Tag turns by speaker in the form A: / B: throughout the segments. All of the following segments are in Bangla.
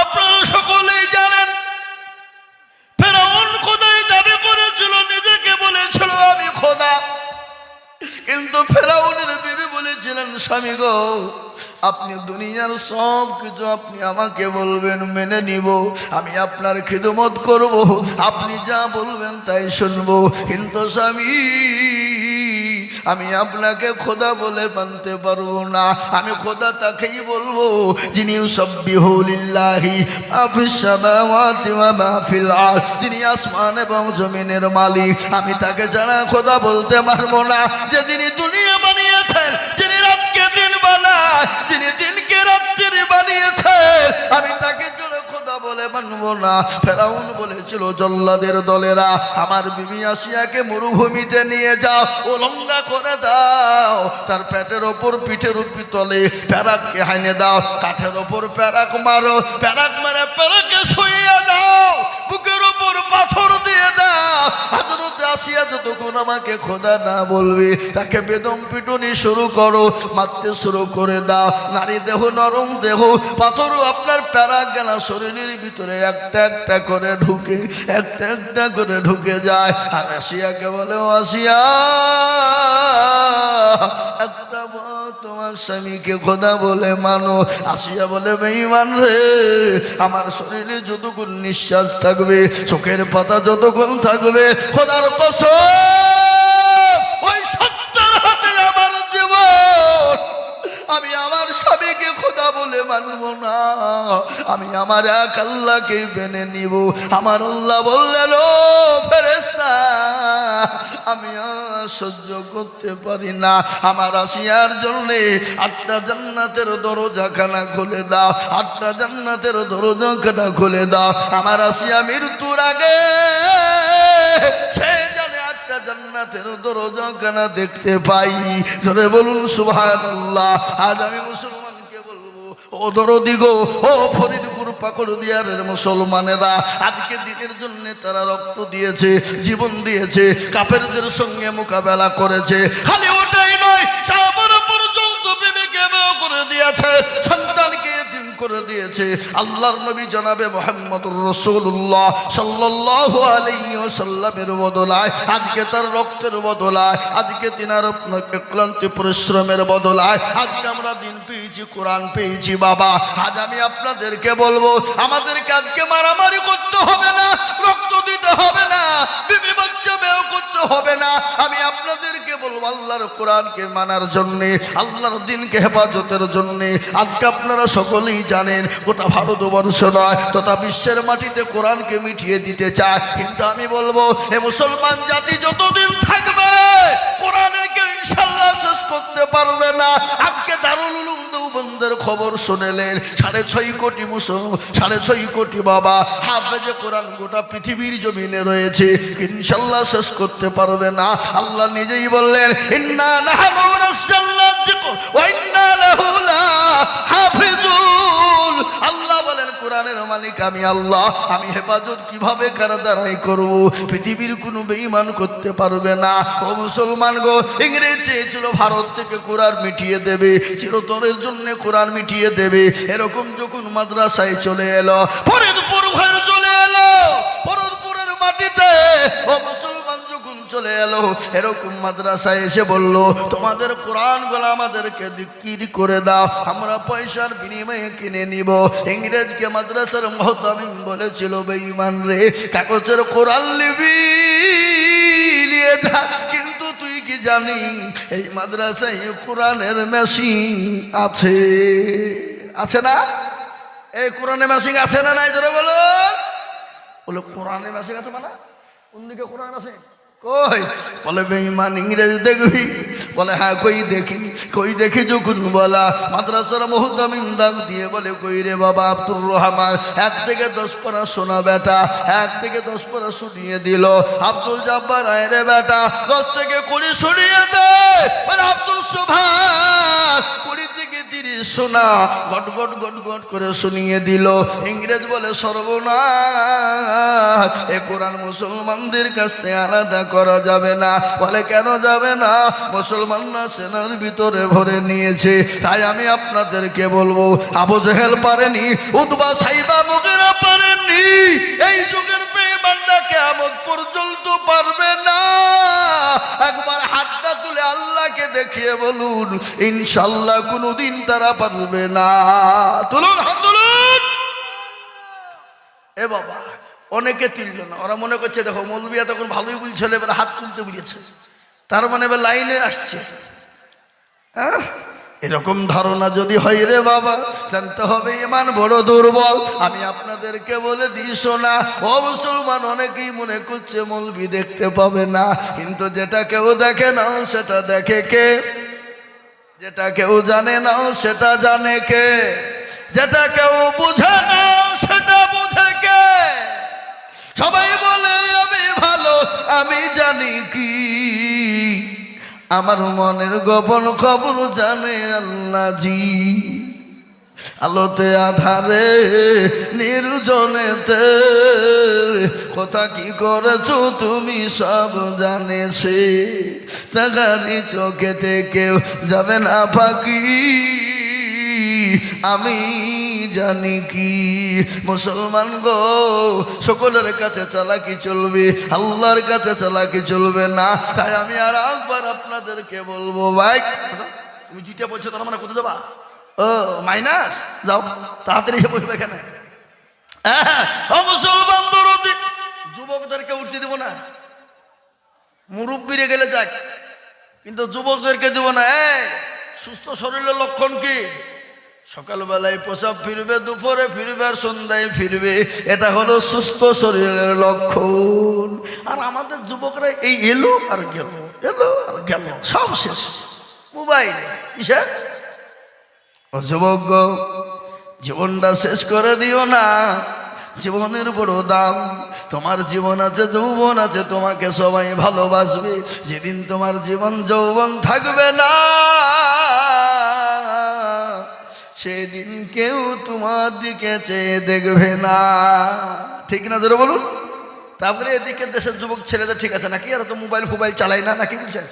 A: আপনারা সকলেই জানেন, ফেরাউন খোদাই দাবি করেছিল, নিজেকে বলেছিল, আমি খোদা। কিন্তু ফেরাউনের বিবি বলেছিলেন, স্বামী গো, আপনি দুনিয়ার সব কিছু আপনি আমাকে বলবেন, মেনে নিব। আমি আপনার খিদমত করব, আপনি যা বলবেন তাই শুনব। কিন্তু স্বামী আমি আপনাকে খোদা বলে মানতে পারব না। আমি খোদা তাকেই বলব, যিনি যিনি আসমান এবং জমিনের মালিক। আমি তাকে জানা খোদা বলতে পারব না যে যিনি দুনিয়া বানিয়েছেন, যিনি রাতকে দিন বানায়, যিনি দিনকে রাত্রি বানিয়েছেন। আমি তাকে বলে মানবো না। ফেরাউন বলেছিল, জল্লাদের দলেরা, আমার বিবি আসিয়াকে মরুভূমিতে নিয়ে যাও ওলঙ্গা করে দাও। তার পেটের ওপর পিঠের উপর তলে প্যারাককে হাইনে দাও, কাঠের ওপর প্যারাক মারো, প্যারাক মারে প্যারাকে শুয়ে দাও। বুকের ওপর পাথর দিয়ে দাও। হাজরত আসিয়া যতক্ষণ আমাকে খোদা না বলবে, তাকে বেদম পিটুনি শুরু করো, মারতে শুরু করে দাও। নারী দেহ, নরম দেহ, পাথরও আপনার প্যারা গেলা শরীরের ভিতরে একটা একটা করে ঢুকে, একটা একটা করে ঢুকে যায়। আর আসিয়াকে বলে, "ও আসিয়া, একটা তোমার স্বামীকে খোদা বলে মানো। আসিয়া বলে, বেঈমান রে, আমার শরীরে যতক্ষণ নিঃশ্বাস থাকবে চোখের পাতা যতক্ষণ থাকবে খোদার কসম। স্বামীকে খোদা বলে মানব না। আমি আমার এক আল্লাহকে মেনে নিব। আমার আল্লাহ বললেন ফেরেস্তা আমি সহ্য করতে পারি না। আমার আসিয়ার জন্যে আটটা জান্নাতের দরজাখানা খুলে দাও। আটটা জান্নাতের দরজাখানা খুলে দাও। আমার আসিয়া মৃত্যুর আগে সে জানে দেখতে পাই। ধরে বলুন, সুবহানাল্লাহ। আজ আমি মুসলমানকে বলব ও দিগ গো, ও ফরিদপুর পাকড় দিয়ারের মুসলমানেরা, আজকে দিনের জন্য তারা রক্ত দিয়েছে, জীবন দিয়েছে কাপেরদের সঙ্গে মোকাবেলা করেছে। খালি ওটাই নয় সাবর পর্যন্ত বিবেকে করে দিয়েছে। করে দিয়েছে। আল্লাহর নবী জনাবে মোহাম্মদুর রসুল্লাহ সাল্লাহ আলাইসাল্লামের বদলায়, আজকে তার রক্তের বদলায়, আজকে তিনার ক্লান্তি পরিশ্রমের বদলায়, আজকে আমরা দিন পেয়েছি, কোরআন পেয়েছি বাবা। আজ আমি আপনাদেরকে বলব, আমাদেরকে আজকে মারামারি করতে হবে না, রক্ত দিতে হবে না বিবি বাচ্চা ব্যয় করতে হবে না। আমি আপনাদেরকে বলব, আল্লাহর কোরআনকে মানার জন্যে, আল্লাহর দিনকে হেফাজতের জন্যে। আজকে আপনারা সকলেই জানেন, গোটা ভারতবর্ষ নয়, তথা বিশ্বের মাটিতে কোরআনকে মিটিয়ে দিতে চায়। কিন্তু আমি বলব, এ মুসলমান জাতি যতদিন থাকবে কোরআনের কেউ ইনশাল্লাহ শেষ করতে পারবে না। আজকে দারুল দেওবন্দের খবর শুনেলেন, সাড়ে ছয় কোটি মুসলমান সাড়ে ছয় কোটি বাবা, হাফেজে কোরআন গোটা পৃথিবীর জমিনে রয়েছে, ইনশাল্লাহ শেষ করতে পারবে না। আল্লাহ নিজেই বললেন বলেন মালিক আমি আল্লাহ। আমি হেফাজত কীভাবে কার দ্বারাই করব? পৃথিবীর কোনো বেঈমান করতে পারবে না। ও মুসলমান গো, ইংরেজ চেয়েছিল ভারত থেকে কোরআন মিটিয়ে দেবে। চিরতরের জন্য কোরআন মিটিয়ে দেবে। এরকম যখন মাদ্রাসায় চলে এলো, ফরিদপুর ঘর চলে এলো। ফরিদপুরের মাটিতে ও মুসলমান চলে এলো, এরকম মাদ্রাসায় এসে বলল, তোমাদের কোরআনগুলো আমাদেরকে বিক্রি করে দাও, আমরা পয়সার বিনিময়ে কিনে নিব। ইংরেজকে মাদ্রাসার মহতামিম বলেছিল, বেঈমান রে, কাগজের কোরআন লিবি কিন্তু তুই কি জানি, এই মাদ্রাসায় কোরআনের মেশিন আছে আছে না? এই কোরআনের মেশিন আছে না নাই? ধরে বলো। বলে কোরআনে মেশিন আছে মানে? কোন দিকে কোরআন আছে কই? বলে বেঈমান ইংরেজ দেখবি? বলে হ্যাঁ কই দেখি কই দেখি যখন বলা? মাদ্রাসার মুহতামিম ডাক দিয়ে বলে, কই রে বাবা আব্দুর রহমান, এক থেকে দশ পারা শোনা বেটা, এক থেকে দশ পারা শুনিয়ে দিল। আব্দুল জাব্বার আয় রে বেটা, দশ থেকে কুড়ি শুনিয়ে দে। আব্দুল সুভাষ, কুড়ি থেকে তিরিশ সোনা গট গট গট গট করে শুনিয়ে দিল। ইংরেজ বলে, সর্বনাশ, এ কোরআন মুসলমানদের কাছ থেকে আলাদা করা যাবে না। বলে, কেন যাবে না? মুসলমানরা সেনার ভিতরে ভরে নিয়েছে। তাই আমি আপনাদেরকে বলব, আবু জেহেল পারেনি উদ্বা সাইবা মুগেরা পারেননি। এই যুগের বেঈমানরা কেমন পর্যন্ত পারবে না। একবার হাতটা তুলে আল্লাহকে দেখিয়ে বলুন, ইনশাল্লাহ কোনোদিন তারা পারবে না। তুলুন, হাত তুলুন। এ বাবা, অনেকে তুলল না, ওরা মনে করছে, দেখো মৌলবিয়া তখন ভালোই বলছিল, এবার হাত তুলতে বুঝেছে তার মানে এবার লাইনে আসছে। হ্যাঁ? এরকম ধারণা যদি হয় রে বাবা, জানতে হবে ইমান বড় দুর্বল। আমি আপনাদেরকে বলে দিই না ও মুসলমান অনেকেই মনে করছে মৌলবি দেখতে পাবে না, কিন্তু যেটা কেউ দেখে না সেটা দেখে কে? যেটা কেউ জানে না সেটা জানে কে? যেটা কেউ বুঝে না সেটা বুঝে কে? সবাই বলে আমি জানি কি? আমার মনের গোপন খবর জানে আল্লাহ জি আলোতে, আধারে, নির্জনেতে। কথা কি করেছ তুমি সব জানেছে তাগারি চোখেতে কেউ যাবে না ফাঁকি। আমি জানি কি? মুসলমান গো সকলের কাছে চালাকি চলবে আল্লাহর কাছে চালাকি চলবে না। তাই আমি আর একবার আপনাদেরকে বলব ভাই তুমি দুইটা বলছো তার মানে কোথায় যাবা? ও মাইনাস? যাও তাড়াতাড়ি বসবে এখানে। হ্যাঁ, ও মুসলমান যুবকদেরকে উঠতে দেবো না। মুরব্বীরে গেলে যাক কিন্তু যুবকদেরকে দেব না। সুস্থ শরীরের লক্ষণ কি? সকালবেলায় প্রসাব ফিরবে, দুপুরে ফিরবে আর সন্ধ্যায় ফিরবে। এটা হলো সুস্থ শরীরের লক্ষণ। আর আমাদের যুবকরা এই এলো আর গেল, এলো আর গেল, সব শেষ। মোবাইল, কিসের? যুবক জীবনটা শেষ করে দিও না। জীবনের বড় দাম, তোমার জীবন আছে, যৌবন আছে, তোমাকে সবাই ভালোবাসবে। যেদিন তোমার জীবন যৌবন থাকবে না। সেদিন কেউ তোমার দিকে চেয়ে দেখবে না। ঠিক না ধরে বলুন? তারপরে এদিকে দেশের যুবক ছেলেদের ঠিক আছে নাকি? আর তো মোবাইল ফোবাইল চালায় না নাকি বুঝছে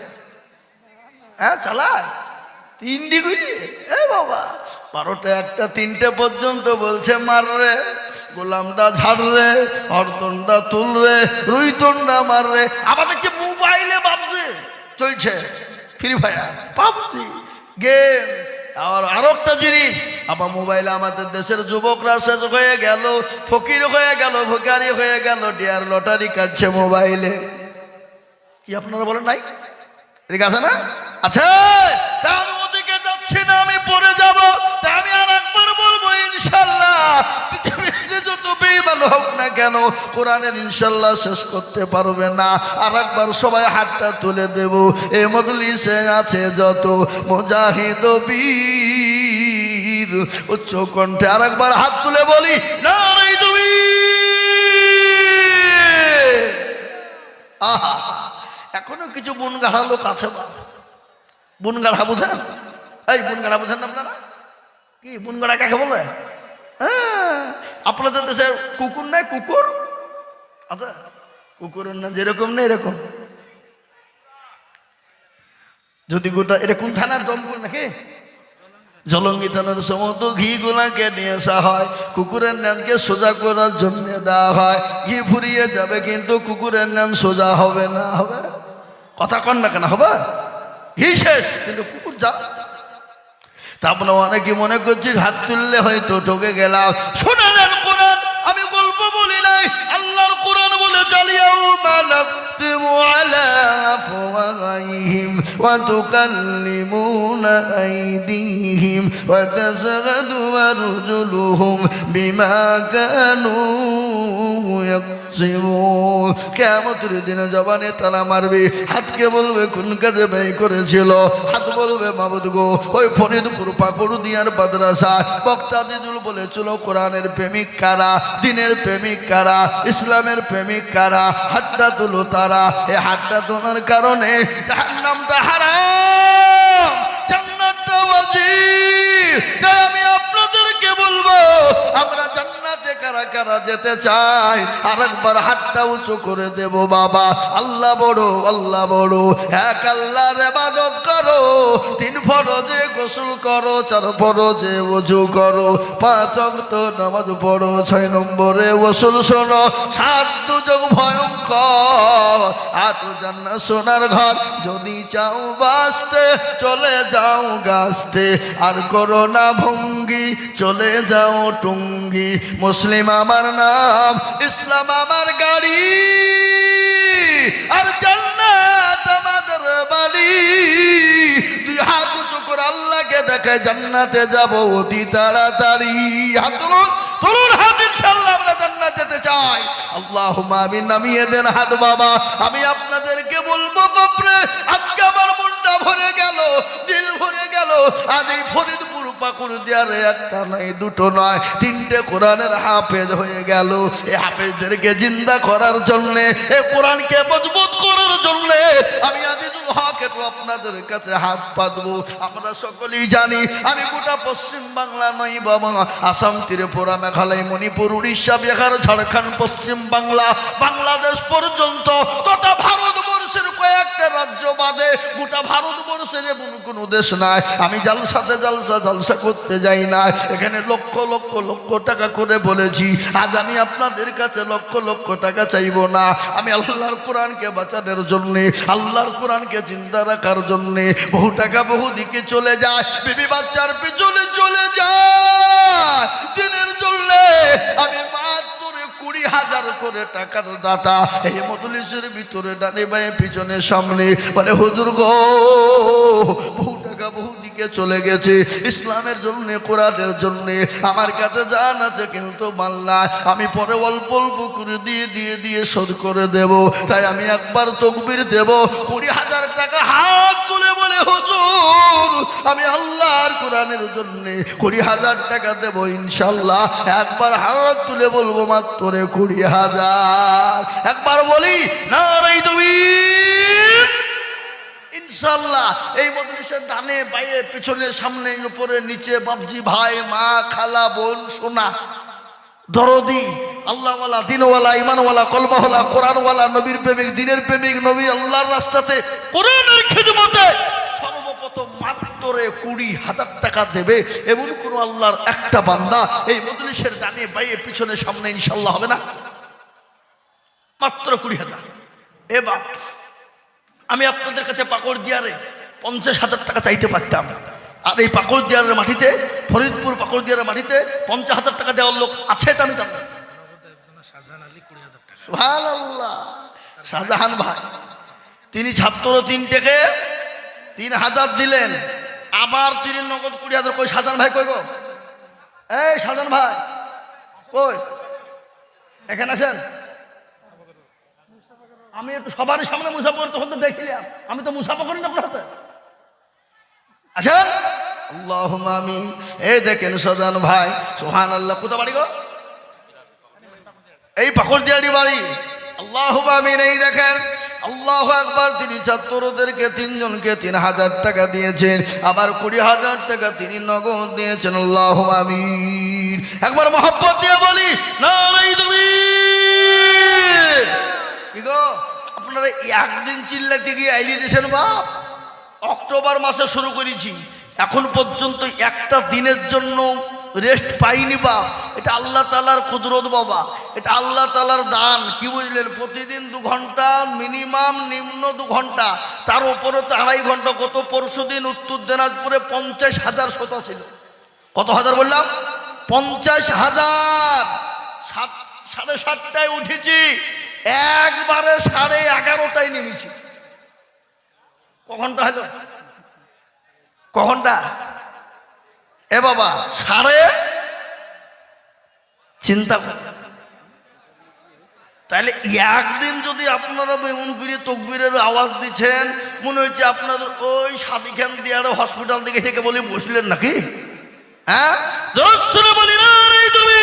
A: হ্যাঁ চালায়। তিন ডিগ্রি? এ বাবা, বারোটা একটা, তিনটে পর্যন্ত বলছে, মার রে, গোলামটা ঝাড় রে হরতনটা তুল রে, রুইতনটা মার রে। আবার দেখছি মোবাইলে ভাবছে চলছে, ফ্রি ফায়ার, পাবজি, গেম আর আরেকটা জিনিস, আমার মোবাইলে আমাদের দেশের যুবকরা শেষ হয়ে গেল, ফকির হয়ে গেল ভোকারি হয়ে গেল ডিয়ার লটারি কাটছে মোবাইলে। কি আপনারা বলেন নাই? ঠিক আছে না আছে! বেইমান হোক না কেন কোরআনের ইনশাল্লাহ শেষ করতে পারবে না। আর একবার সবাই হাতটা তুলে দেব। এ মজলিসে আছে যত মুজাহিদ বীর উচ্চ কণ্ঠে আর একবার হাত তুলে বলি না তুমি এখনও কিছু বন গাড়া লোক আছে বন গাড়া বুঝেন? এই বন গাড়া বুঝেন আপনারা? কি বন গাড়া কাকে বলে? হ্যাঁ, আপনাদের দেশে কুকুর নাই, কুকুর? আচ্ছা কুকুরের না, যেরকম নেই এরকম। যদি গোটা, এটা কোন থানার দমপুর নাকি? জলঙ্গি থানার সমস্ত ঘি গুলাকে নিয়ে আসা হয়, কুকুরের নানকে সোজা করার জন্য দেওয়া হয়। ঘি ফুরিয়ে যাবে কিন্তু কুকুরের নান সোজা হবে না, হবে? কথা কন না কেন, হবে? ঘি শেষ, কিন্তু কুকুর যা। তারপরে অনেকে মনে করছি হাত তুললে হয়তো ঠকে গেলাম। শোনালেন اليوم نختم على أفواههم وتكلمون أيديهم وتزغد أرجلهم بما كانوا يقولون কেমতের দিনে জবানে তালা মারবে। হাতকে বলবে, কোন কাজে ব্যয় করেছিল? হাত বলবে, মাবুদ গো, ওই ফরিদপুর পাকুড় দিয়ার মাদ্রাসা। বক্তা দিদুল বলেছিল, কোরআনের প্রেমিক কারা? দিনের প্রেমিক কারা? ইসলামের প্রেমিক কারা? হাতটা তুলো তারা। এ হাতটা তোলার কারণে তার নামটা তাই আমি আপনাদেরকে বলব, আমরা কারা কারা যেতে চাই আর একবার হাতটা উঁচু করে দেব, বাবা। আল্লাহ বড় আল্লাহ বড়। এক আল্লাহর ইবাদত করো, তিন ফরজে গোসল করো, চার ফরজে ওযু করো। পাঁচ অক্ত নামাজ পড়ো, ছয় নম্বরে ওসুল শোনো। সাত দুযোগ ভয়ঙ্কর। আট জান্না সোনার ঘর। যদি চাও বাঁচতে, চলে যাও গাছতে। আর করো না ভঙ্গি, চলে যাও টুঙ্গি। মুসলিম আমার নাম, ইসলাম আমার গাড়ি। আর জান্নাত আমাদের বাড়ি। হাত উঁচু আল্লাহকে জান্নাতে যাব অতি তাড়াতাড়ি। হাত হাত ইনশাল্লাহ আমরা জান্নাত যেতে চাই। আল্লাহ আমিন, নামিয়ে দেন হাত বাবা। আমি আপনাদেরকে বলব, বাপরে, আজকে আমার মনটা ভরে গেল, দিল ভরে গেল। আজ এই ফরিদপুর পাকুর দেয়ারে একটা নয়, দুটো নয়, তিনটে কোরআনের হাফেজ হয়ে গেল। এই হাফেজদেরকে জিন্দা করার জন্যে এই কোরআনকে মজবুত করার জন্যে আমি আজিজুল হক একটু আপনাদের কাছে হাত পাতবো। আমরা সকলেই জানি, আমি গোটা পশ্চিম বাংলা নই বাবা। আসাম, ত্রিপুরা, মেঘালয়, মণিপুর, উড়িষ্যা, বিহার, ঝাড়খণ্ড, পশ্চিম বাংলা, বাংলাদেশ পর্যন্ত, তথা ভারতবর্ষের কয়েকটা রাজ্য বাদে গোটা ভারতবর্ষের এমন কোনো দেশ নাই। আমি জালসাতে জালসা জালসা করতে যাই না এখানে লক্ষ লক্ষ লক্ষ টাকা করে বলেছি। আজ আমি আপনাদের কাছে লক্ষ লক্ষ টাকা চাইব না। আমি আল্লাহর কোরআনকে বাঁচানোর জন্যে, আল্লাহর কোরআনকে চিন্তা রাখার জন্যে বহু টাকা, বহু দিকে চলে যায়। বিবি বাচ্চার পিছনে চলে যায়। দিনের জন্য আমি মাত্র কুড়ি হাজার করে টাকার দাতা। এই মদলিসের ভিতরে ডানে বায়ে, পিছনে সামনে। বলে, হুজুর গো, বহু টাকা বহু দিকে চলে গেছে। ইসলামের জন্য, কোরআনের জন্য আমার কাছে জান আছে, কিন্তু মাল্লা আমি পরে অল্প অল্প করে দিয়ে দিয়ে দিয়ে শোধ করে দেব। তাই আমি একবার তকবির দেব। কুড়ি হাজার টাকা হাত তুলে বলে, হুজুর, আমি আল্লাহর কোরআনের জন্য কুড়ি হাজার টাকা দেব ইনশাল্লাহ। একবার হাত তুলে বলব মাত্র রে কুড়ি হাজার। একবার বলি না তুমি ইনশাল্লাহ, এই ডানে, বাইরে সামনে, উপরে, নিচে বাবজি ভাই, মা, খালা, বোন, সোনা। দরদি, আল্লাহওয়ালা, দিনওয়ালা ইমানওয়ালা কলবাওয়ালা কোরআনওয়ালা, নবীর প্রেমিক, দিনের প্রেমিক, নবী আল্লাহর রাস্তাতে কোরআনের খেদমতে সর্বপ্রথম মাত্রে কুড়ি হাজার টাকা দেবে এমন কোন আল্লাহর একটা বান্দা এই মজলিসের ডানে বাইরে পিছনে সামনে ইনশাল্লাহ হবে না? মাত্র কুড়ি হাজার। এবার আমি আপনাদের কাছে পাকড় দিয়ারে পঞ্চাশ হাজার টাকা চাইতে পারতাম। আর এই পাকড় দিয়ারের মাটিতে, ফরিদপুর পাকড় দিয়ারের মাটিতে পঞ্চাশ হাজার টাকা দেওয়ার লোক আছে আমি শাহজাহান ভাই, তিনি ছাত্র তিনটেকে তিন হাজার দিলেন। আবার তিনি নগদ কুড়ি হাজার কই? শাহজাহান ভাই কই গো? এই শাহজাহান ভাই, কই? এখানে আছেন আমি একটু সবারই সামনে মুসাফা করতে হতে দেখিলাম। আমি তো মুসাফা করি না হাতে। আসেন। আল্লাহ আমি এই দেখেন সজান ভাই সোহান আল্লাহ কোথা বাড়ি গো? এই পাকড় দিয়ারি বাড়ি। আল্লাহ আমিন। এই দেখেন আল্লাহ একবার তিনি ছাত্রদেরকে তিনজনকে তিন হাজার টাকা দিয়েছেন, আবার কুড়ি হাজার টাকা তিনি নগদ দিয়েছেন, আল্লাহ আমিন। একবার মহব্বত দিয়ে বলি না আপনারা একদিন চিল্লাতে গিয়ে আইলি দিয়েছেন বাপ? অক্টোবর মাসে শুরু করেছি, এখন পর্যন্ত একটা দিনের জন্য রেস্ট পাইনি বা। এটা আল্লাহ তালার কুদরত বাবা। এটা আল্লাহ তালার দান। কি বুঝলেন? প্রতিদিন দু ঘণ্টা, মিনিমাম নিম্ন দু ঘণ্টা। তার উপরে তো আড়াই ঘণ্টা। গত পরশু দিন উত্তর দিনাজপুরে পঞ্চাশ হাজার শ্রোতা ছিল। কত হাজার বললাম? পঞ্চাশ হাজার। সাত, সাড়ে সাতটায় উঠেছি। একবারে সাড়ে এগারোটায় নেমেছি। কখনটা হলো? কখনটা এ বাবা সাড়ে চিন্তা তাহলে একদিন যদি আপনারা বেমন ফিরে তকবিরের আওয়াজ দিচ্ছেন, মনে হচ্ছে আপনাদের ওই সাদিখান দিয়ারে হসপিটাল থেকে থেকে বলে বসলেন নাকি? হ্যাঁ? বলি, না তুমি।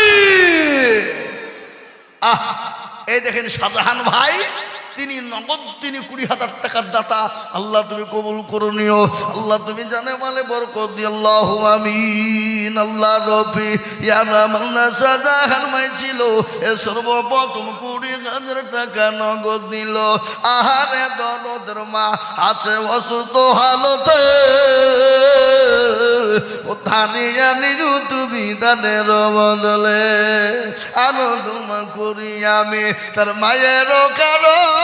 A: এই দেখেন শাহজাহান ভাই তিনি নগদ, তিনি কুড়ি হাজার টাকার দাতা। আল্লাহ তুমি কবুল করে নিও। আল্লাহ তুমি জানে মানে বরকত আল্লাহ আমিন। আল্লাহ রবি সাজা হারমাই ছিল। এ সর্বপ্রথম কুড়ি হাজার টাকা নগদ দিল। আহারে দরদের মা আছে অসুস্থ হালতে। ধানিয়া নিরু তুমি দানের বদলে। আনন্দ করি আমি, তার মায়ের কারও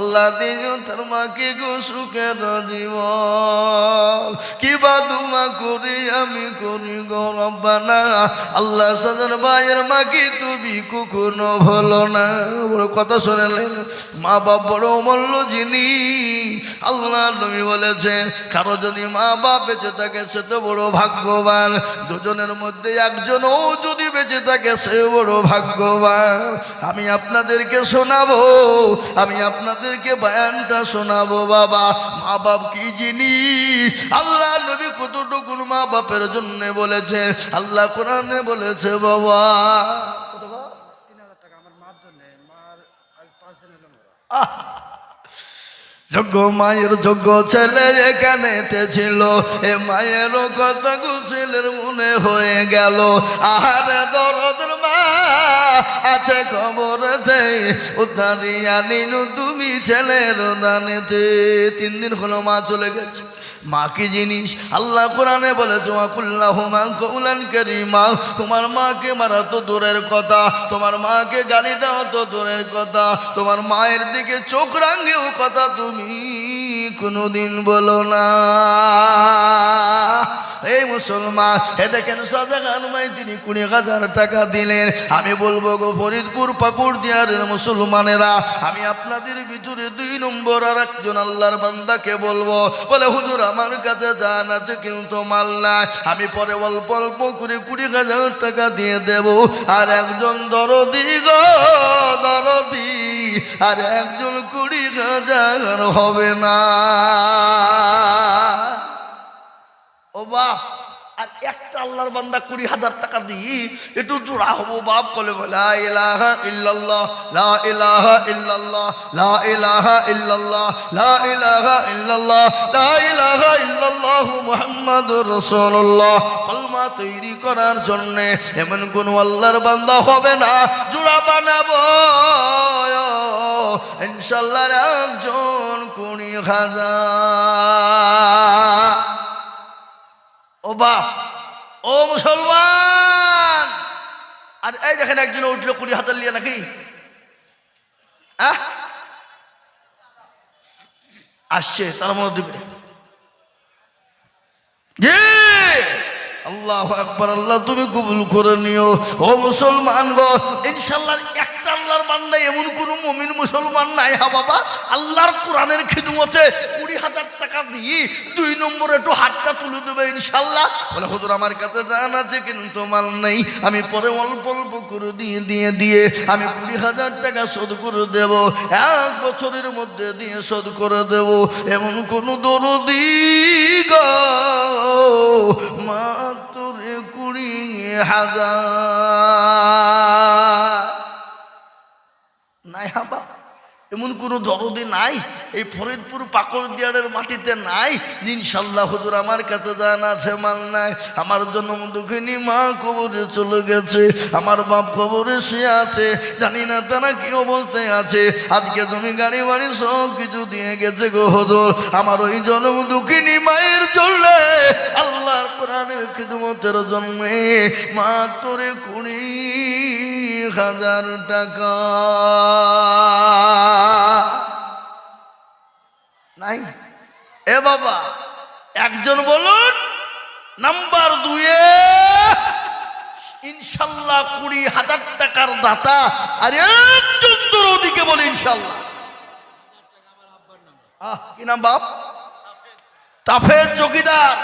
A: আল্লাহ দিন তার মাকে গো সুখের জীবন কিবা দুমা করি আমি করি গো রব্বানা। আল্লাহ সাজার ভাইয়ের মাকে তুমি কখনো ভালো না। বড় কথা শোনালেন, মা বাপ বড় অমূল্য যিনি। আল্লাহ নবী বলেছেন, কারও যদি মা বাপ বেঁচে থাকে সে তো বড় ভাগ্যবান। দুজনের মধ্যে একজন ও যদি বেঁচে থাকে সে বড় ভাগ্যবান। আমি আপনাদেরকে শোনাবো, আমি আপনাদেরকে বয়ানটা শোনাবো বাবা। মা বাপ কি জিনিস? আল্লাহ নবী কতটুকু মা বাপের জন্য বলেছে? আল্লাহ কোরআনে বলেছে বাবা। আহ! যোগ্য মায়ের যোগ্য ছেলে এখানে ছিল এ মায়ের কথা ছেলের মনে হয়ে গেল। আহারে দরদের মা, আছে খবরেতে উদ্ধারিয়া নিনু, তুমি ছেলের দানেতে। তিন দিন হলো মা চলে গেছে। মা কি জিনিস? আল্লাহ কোরআনে বলেছে, ওয়াকুল্লাহ মা কৌলান করিমা। তোমার মাকে মারা তো দূরের কথা, তোমার মাকে গালি দেওয়া তো দূরের কথা, তোমার মায়ের দিকে চোখ রাঙেও কথা তুমি কোনোদিন বলো না। এই মুসলমান, এ দেখেন সাজাগান মাই তিনি কুড়ি হাজার টাকা দিলেন। আমি বলব গো, ফরিদপুর পাকুড় দিয়ারের মুসলমানেরা, আমি আপনাদের ভিতরে দুই নম্বর আর একজন আল্লাহর বান্দাকে বলব। বলে, হুজুর আমার কাছে জান আছে, কিন্তু মাল নাই। আমি পরে অল্প অল্প করে কুড়ি হাজার টাকা দিয়ে দেব। আর একজন দরদি গো, দরদি, আর একজন কুড়ি হাজার হবে না। ও বাপ আর একটা আল্লাহর বান্দা কুড়ি হাজার টাকা দিই, একটু জোড়া হব বাপ কলে ইলাহা ইল্লাল্লাহ, লা ইল্লাল্লাহ লা ইল্লাল্লাহ, লা ইলাহা ইল্লাল্লাহ, লা ইল্লাল্লাহ কলমা তৈরি করার জন্য এমন কোন আল্লাহর বান্দা হবে না, জোড়া বানাবো। ইনশাআল্লাহ একজন কুড়ি হাজার। ও বাপ, ও মুসলমান। আর এই দেখেন একজন উঠল কুড়ি হাজার লিয়ে নাকি? আসছে, তার মধ্যে দিবে। আল্লাহ একবার আল্লাহ তুমি কবুল করে নিও। ও মুসলমান গো, ইনশাল্লাহ আল্লাহর বান্দা এমন কোনো মমিন মুসলমান নাই হা বাবা? আল্লাহর কোরআনের খিদমতে কুড়ি হাজার টাকা দিয়ে দুই নম্বরে একটু হাতটা তুলে দেবে ইনশাল্লাহ। বলে, হুজুর, আমার কাছে জান আছে, কিন্তু মাল নেই। আমি পরে অল্প অল্প করে দিয়ে দিয়ে দিয়ে আমি কুড়ি হাজার টাকা শোধ করে দেব, এক বছরের মধ্যে দিয়ে শোধ করে দেব। এমন কোন দরদি মাত্র কুড়ি হাজার নাই হাবা এমন কোনো দরদি নাই, এই ফরিদপুর পাকড় দিয়ারের মাটিতে নাই। ইনশাল্লাহ হুজুর আমার কাছে জান আছে, মাল নাই। আমার জন্ম দুঃখিনী মা কবরে চলে গেছে, আমার বাপ কবরে সে আছে, জানি না তারা কি অবস্থায় আছে। আজকে তুমি গাড়ি বাড়ি সব কিছু দিয়ে গেছে গো হুজুর। আমার ওই জন্ম দুঃখিনী মায়ের চললে আল্লাহর কোরআনের খিদমতের জন্মে মা তোরে কুড়ি হাজার টাকা। নাই? এ বাবা, একজন বলুন, নাম্বার দুয়ে, ইনশাল্লাহ কুড়ি হাজার টাকার দাতা, আর একজন ওদিকে বলে ইনশাল্লাহ। কি নাম বাপ? তাফের চকিদার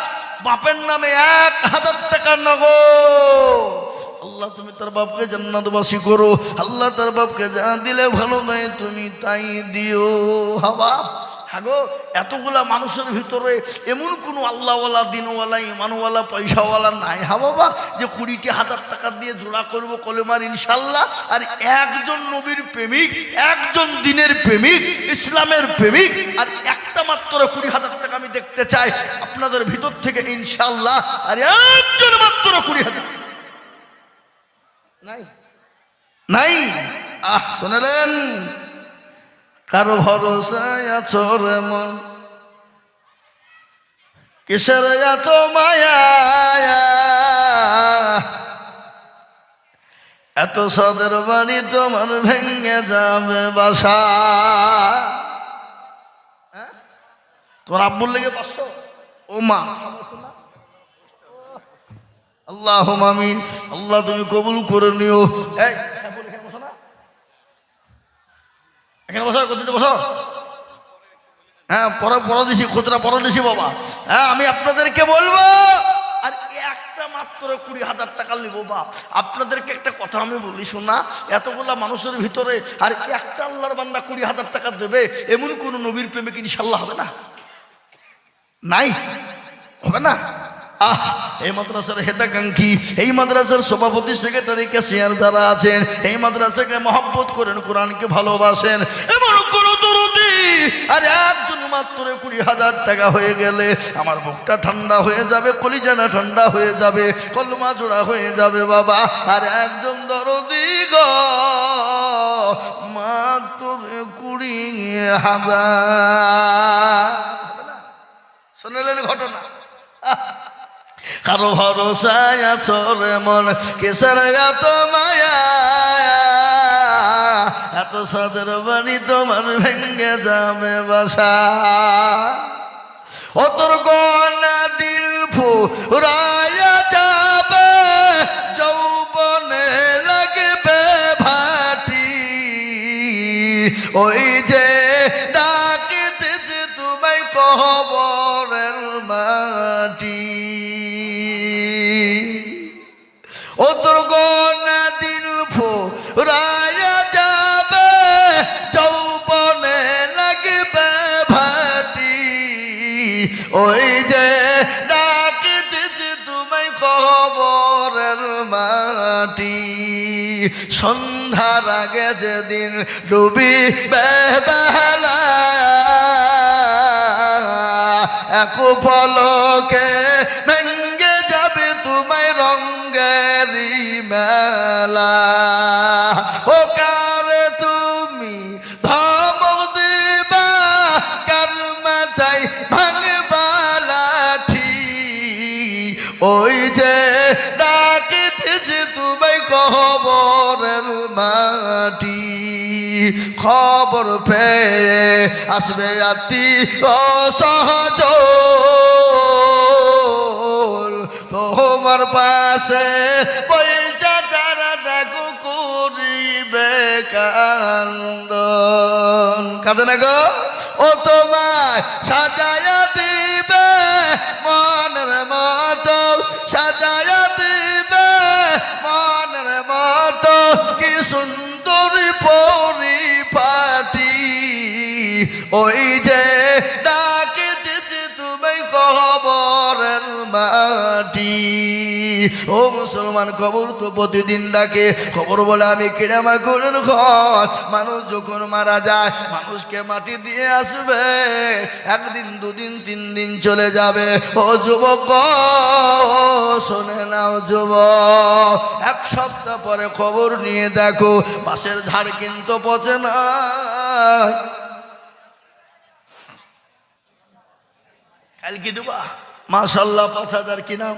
A: বাপের নামে এক হাজার টাকার নগদ। আল্লাহ, তুমি তার বাপকে জান্নাতবাসী করো। আল্লাহ তার বাপকে যা দিলে ভালো নয়, তুমি তাই দিও। হাবা আগো এতগুলা মানুষের ভিতরে এমন কোনো আল্লাহওয়ালা, দিনওয়ালা, ইমানওয়ালা, পয়সাওয়ালা নাই। হা বাবা, যে কুড়িটি হাজার টাকা দিয়ে জোড়া করব কলেমার ইনশাল্লাহ, আর একজন নবীর প্রেমিক, একজন দিনের প্রেমিক, ইসলামের প্রেমিক, আর একটা মাত্র কুড়ি হাজার টাকা আমি দেখতে চাই আপনাদের ভিতর থেকে ইনশাল্লাহ, আর একজন মাত্র কুড়ি হাজার নাই নাই? আহ শুনেলেন? কারও ভরসায় আছো রে মন? কিসের এত মায়া? এত সদের বাড়ি তোমার ভেঙে যাবে বাসা। হ্যাঁ? তোমার আব্বুর লেগে পারছ ও মা। আল্লাহ মামিন আল্লাহ, তুমি কবুল করে নিও। এখানে বসো বসো হ্যাঁ পড়া পড়া দিছি দিছি বাবা। হ্যাঁ আমি আপনাদেরকে বলব, আর একটা মাত্র কুড়ি হাজার টাকা নিবো বা। আপনাদেরকে একটা কথা আমি বলি, শোনা। এতগুলা মানুষের ভিতরে, আর একটা আল্লাহর বান্দা কুড়ি হাজার টাকা দেবে, এমন কোন নবীর প্রেমে প্রেমিক ইনশাল্লাহ হবে না। নাই? হবে না? আহ, এই মাদ্রাসার হেতাকাঙ্ক্ষী, এই মাদ্রাসার সভাপতি, সেক্রেটারি, ক্যাশিয়ার যারা আছেন, এই মাদ্রাসাকে মহব্বত করেন, কোরআনকে ভালোবাসেন। এমন কোন দরদি, আর একজন মাত্র কুড়ি হাজার টাকা হয়ে গেলে আমার বুকটা ঠান্ডা হয়ে যাবে কলিজানা ঠান্ডা হয়ে যাবে, কলমা জোড়া হয়ে যাবে বাবা। আর একজন দরদি গো, মাত্র কুড়ি হাজার। শুনলেন ঘটনা? কারও ভরসায় আছো রে মন, কেসার এত মায়া? এত সাদের বাড়ি তোমার ভেঙ্গে যাবে বাসা। ও তোর গনা দিল ফুরায়া যাবে, যৌবনে লাগবে ভাটি। ওই যে ওই যে ডাকিতেছে তোমায় খবরের মাটি। সন্ধ্যার আগে যেদিন ডুবি বেলা, এক পলকে ভেঙ্গে যাবে তোমায় রঙ্গেরি মেলা। ও তুমি ধমক দিবা, কার ওই যে ডাকিতেছে তুমি কবরের মাটি। খবর পেয়ে আসবে আতি অসহজ। তোমার পাশে পয়সা তারা দেখো করিবে কান্দন। কাঁদে না গো? ও তোমায় সাজায়া ওই যে ডাকে দিছে তুমি কবরের মাটি। ও মুসলমান খবর তো প্রতিদিন ডাকে। খবর বলে আমি কিরামা করেন ঘর। মানুষ যখন মারা যায়, মানুষকে মাটি দিয়ে আসবে। একদিন, দুদিন, তিন দিন চলে যাবে। ও যুবক শোনে নাও যুবক। এক সপ্তাহ পরে খবর নিয়ে দেখো বাসের ঝাড় কিন্তু পচে না। কালকে দেবা। পাঁচ হাজার কি নাম?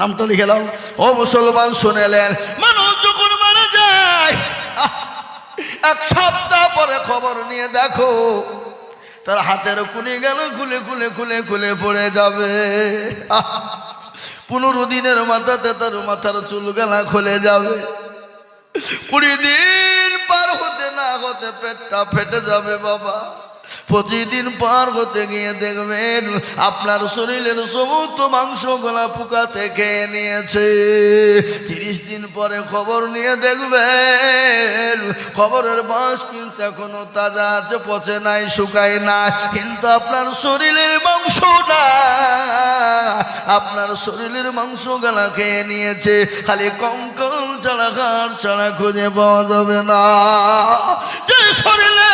A: নামটা লিখেলাম ও মুসলমান শুনেলেন মানুষ যখন মারা যায়, এক সপ্তাহ পরে খবর নিয়ে দেখো, তার হাতের কুলি গেল, খুলে খুলে খুলে খুলে পড়ে যাবে। পনেরো দিনের মাথাতে তার মাথার চুল গেলা খুলে যাবে। কুড়ি দিন পার হতে না হতে পেটটা ফেটে যাবে, বাবা। প্রতিদিন পার হতে গিয়ে দেখবেন আপনার শরীরের সমস্ত মাংস গলা পোকাতে খেয়ে নিয়েছে। তিরিশ দিন পরে খবর নিয়ে দেখবেন, খবরের বাঁশ কিন্তু এখনও তাজা আছে, পচে নাই, শুকায় না কিন্তু আপনার শরীরের মাংস না আপনার শরীরের মাংস গলা খেয়ে নিয়েছে। খালি কঙ্কল ছাড়া ঘাড় ছাড়া খুঁজে পাওয়া যাবে না। যে শরীরে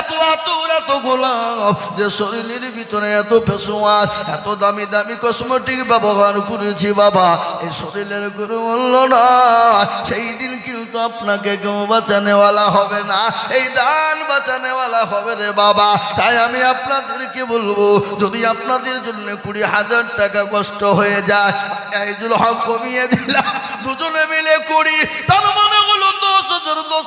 A: এত আতুর এত গোলাপ যে শরীরের ভিতরে এত পেশোয়াজ এত দামি দামি কসমেটিক ব্যবহার করেছি বাবা এই শরীরের কোনো মূল্য না সেই দিন কিন্তু আপনাকে কেউ বাঁচানেওয়ালা হবে না। এই দান বাঁচানেওয়ালা হবে রে বাবা। তাই আমি আপনাদেরকে বলব, যদি আপনাদের জন্য কুড়ি হাজার টাকা কষ্ট হয়ে যায় এইজুল হক কমিয়ে দিলাম। দুজনে মিলে কুড়ি, তার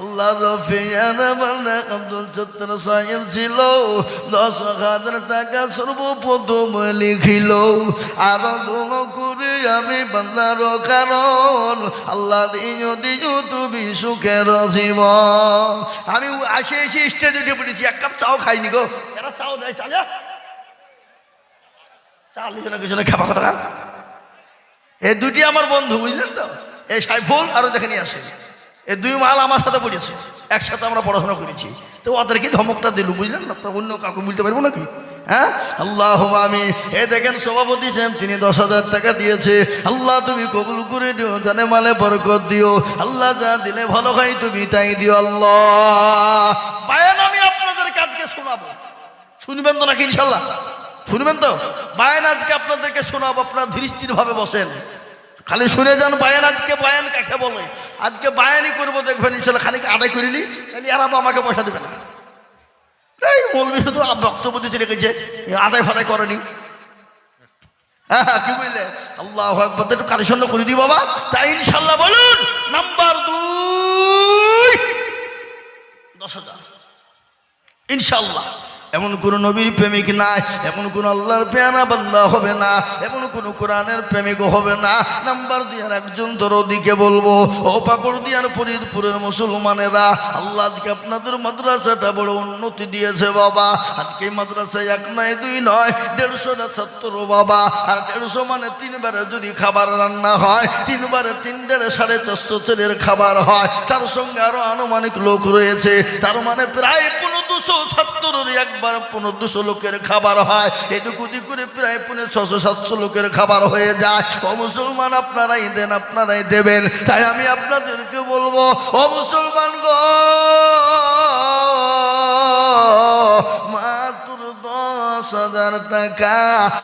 A: আল্লাহ আব্দুল সত্তর সাহেব ছিল। দশ হাজার টাকা সর্বপ্রথম লিখিল। আর করে আমি বান্দার কারণ, আল্লাহ দিও দিও তুমি সুখের জীবন। আমি আসে এসে স্টেজে উঠে পড়েছি, এক কাপ চাও খাইনি গো। এরা চাও দেয় চা যা চাল কিছু খেপা কথা এই দুটি আমার বন্ধু, বুঝলেন তো? এই সাইফুল, আরও দেখে নিয়ে আসে। এই দুই মাল আমার সাথে পড়েছে, একসাথে আমরা পড়াশোনা করেছি। তো ওদেরকে ধমকটা দিল বুঝলেন না? তো অন্য কাউকে বলতে পারব নাকি? হ্যাঁ? আল্লাহ আমি এ দেখেন সভাপতি সাহেব, তিনি দশ হাজার টাকা দিয়েছে। আল্লাহ তুমি কবুল করে দিও জানে মালে বরকত দিও। আল্লাহ যা দিলে ভালো হয় তুমি তাই দিও, আল্লাহ। বায়ান আমি আপনাদের কাজকে শোনাবো। শুনবেন তো নাকি ইনশাল্লাহ শুনবেন তো? বায়ান আজকে আপনাদেরকে শোনাবো, আপনারা ধীরস্থির ভাবে বসেন। খালি শুনে যান বায়ান, আজকে বায়ান কাকে বলে? আজকে বায়ানই করব দেখবেন, ইনশাল্লাহ খানিক আদায় করিনি তাহলে আর আমাকে পয়সা দেবে না। এই মৌলবি শুধু বক্তব্য দিতে রেখেছে আদায় ফাদায় করেনি। হ্যাঁ কি বুঝলে আল্লাহ একটু কালেকশন করে দিই বাবা। তাই ইনশাল্লাহ বলুন, নাম্বার দুই, দশ হাজার। ইনশাল্লাহ। এমন কোন নবীর প্রেমিক নাই, এমন কোন আল্লাহর পেয়ারা বান্দা হবে না, এমন কোন কোরআনের প্রেমিক হবে না। নাম্বার দিয়ার একজন দরদিকে বলব, ও পাকড় দিয়ার ফরিদপুরের মুসলমানেরা, আল্লাহ আজকে আপনাদের মাদ্রাসাটা বড় উন্নতি দিয়েছে বাবা। আজকে মাদ্রাসায় এক নয়, দুই নয় দেড়শোটা ছাত্র বাবা। আর দেড়শো মানে তিনবারে যদি খাবার রান্না হয়, তিনবারে তিন দেড় সাড়ে চারশো ছেলের খাবার হয়। তার সঙ্গে আরও আনুমানিক লোক রয়েছে, তার মানে প্রায় কোনো দুশো ছাত্রের একবার পনেরো দুশো লোকের খাবার হয়, এদিক ওদিক করে প্রায় পনেরো ছশো, সাতশো লোকের খাবার হয়ে যায়। ও মুসলমান, আপনারাই দেন, আপনারাই দেবেন। তাই আমি আপনাদেরকে বলব, ও মুসলমান গো, মাত্র দশ হাজার টাকা